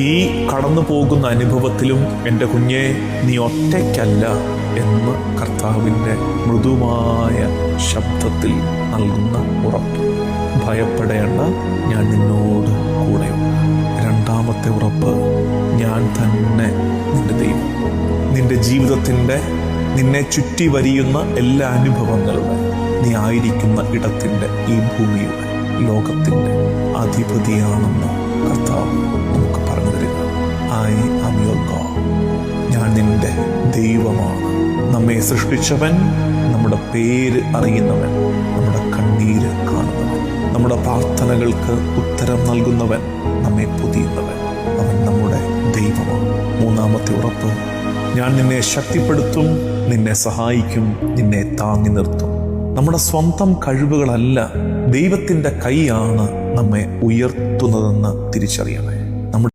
ഈ കടന്നു പോകുന്ന അനുഭവത്തിലും എന്റെ കുഞ്ഞെ നീ ഒറ്റയ്ക്കല്ല എന്ന് കർത്താവിന്റെ മൃദുവായ ശബ്ദത്തിൽ നൽകുന്ന ഉറപ്പ്. ഭയപ്പെടേണ്ട ഞാൻ നിന്നോട് കൂടെയുണ്ട്. രണ്ടാമത്തെ ഉറപ്പ് ഞാൻ തന്നെ നിന്റെ ദൈവം. നിന്റെ ജീവിതത്തിന്റെ നിന്നെ ചുറ്റി വരിയുന്ന എല്ലാ അനുഭവങ്ങളും നീ ആയിരിക്കുന്ന ഇടത്തിന്റെ ഈ ഭൂമിയുടെ ലോകത്തിന്റെ അധിപതിയാണെന്ന് കർത്താവ് ദൈവമാണ്. നമ്മെ സൃഷ്ടിച്ചവൻ നമ്മുടെ പേര് അറിയുന്നവൻ നമ്മുടെ കണ്ണീര് കാണുന്നവൻ നമ്മുടെ പ്രാർത്ഥനകൾക്ക് ഉത്തരം നൽകുന്നവൻ നമ്മെ പൊതിയുന്നവൻ. അവൻ നമ്മുടെ ദൈവമാണ്. മൂന്നാമത്തെ ഉറപ്പ് ഞാൻ നിന്നെ ശക്തിപ്പെടുത്തും നിന്നെ സഹായിക്കും നിന്നെ താങ്ങി നിർത്തും. നമ്മുടെ സ്വന്തം കഴിവുകളല്ല ദൈവത്തിന്റെ കൈയാണ് നമ്മെ ഉയർത്തുന്നതെന്ന് തിരിച്ചറിയണേ.